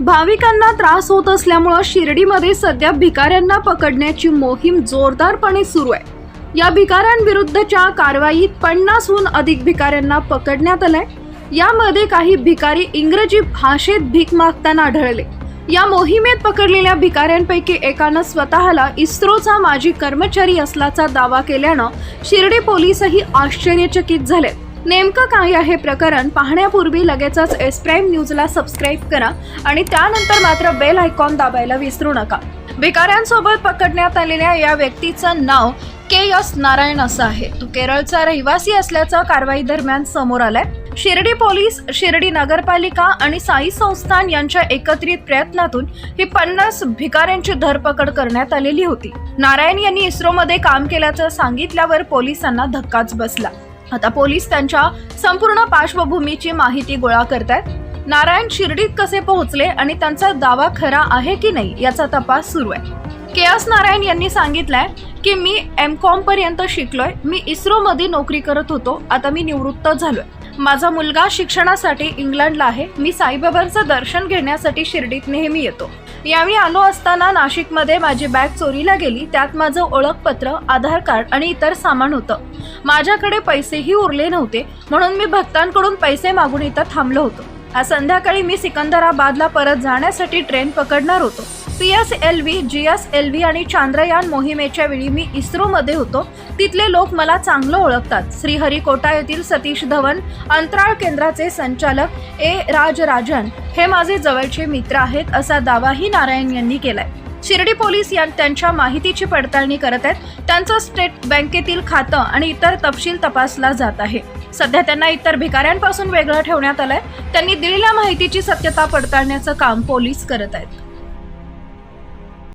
भाविकांना त्रास होत असल्यामुळं शिर्डीमध्ये सध्या भिकाऱ्यांना पकडण्याची मोहीम जोरदारपणे सुरू आहे. या भिकाऱ्यांविरुद्धच्या कारवाईत पन्नासहून अधिक भिकाऱ्यांना पकडण्यात आलंय. यामध्ये काही भिकारी इंग्रजी भाषेत भीक मागताना आढळले. या मोहिमेत पकडलेल्या भिकाऱ्यांपैकी एकानं स्वतःला इस्रोचा माजी कर्मचारी असल्याचा दावा केल्यानं शिर्डी पोलीसही आश्चर्यचकित झाले नेमकं काय आहे प्रकरण पाहण्यापूर्वी लगेचच एस प्राईम न्यूजला सबस्क्राईब करा आणि त्यानंतर मात्र बेल आयकॉन दाबायला विसरू नका. भिकाऱ्यांसोबत पकडण्यात आलेल्या या व्यक्तीचं नाव के एस नारायण असं आहे. तो केरळचा रहिवासी असल्याचं कारवाई दरम्यान समोर आलाय. शिर्डी पोलीस शिर्डी नगरपालिका आणि साई संस्थान यांच्या एकत्रित प्रयत्नातून ही पन्नास भिकाऱ्यांची धरपकड करण्यात आलेली होती. नारायण यांनी इस्रोमध्ये काम केल्याचं सांगितल्यावर पोलिसांना धक्काच बसला. आता पोलीस त्यांच्या संपूर्ण पार्श्वभूमीची माहिती गोळा करतायत. नारायण शिर्डीत कसे पोहोचले आणि त्यांचा दावा खरा आहे की नाही याचा तपास सुरू आहे. के एस नारायण यांनी सांगितलंय की मी एम कॉम पर्यंत शिकलोय मी इस्रो मध्ये नोकरी करत होतो आता मी निवृत्त झालोय. माझा मुलगा शिक्षणासाठी इंग्लंडला आहे. मी साईबाबांचं दर्शन घेण्यासाठी शिर्डीत नेहमी येतो. यावेळी आलो असताना नाशिकमध्ये माझी बॅग चोरीला गेली. त्यात माझं ओळखपत्र आधार कार्ड आणि इतर सामान होतं. माझ्याकडे पैसेही उरले नव्हते. म्हणून मी भक्तांकडून पैसे मागून इथं थांबलो होतो. आज संध्याकाळी मी सिकंदराबादला परत जाण्यासाठी ट्रेन पकडणार होतो. P S L V G S L V आणि चांद्रयान मोहिमेच्या वेळी मी इस्रोमध्ये होतो. तिथले लोक मला चांगलं ओळखतात. श्रीहरिकोटा येथील सतीश धवन अंतराळ केंद्राचे संचालक ए राजराजन हे माझे जवळचे मित्र आहेत असा दावाही नारायण यांनी केलाय. शिर्डी पोलीस या त्यांच्या माहितीची पडताळणी करत आहेत. त्यांचं स्टेट बँकेतील खातं आणि इतर तपशील तपासला जात आहे. सध्या त्यांना इतर भिकाऱ्यांपासून वेगळं ठेवण्यात आलंय. त्यांनी दिलेल्या माहितीची सत्यता पडताळण्याचं काम पोलीस करत आहेत.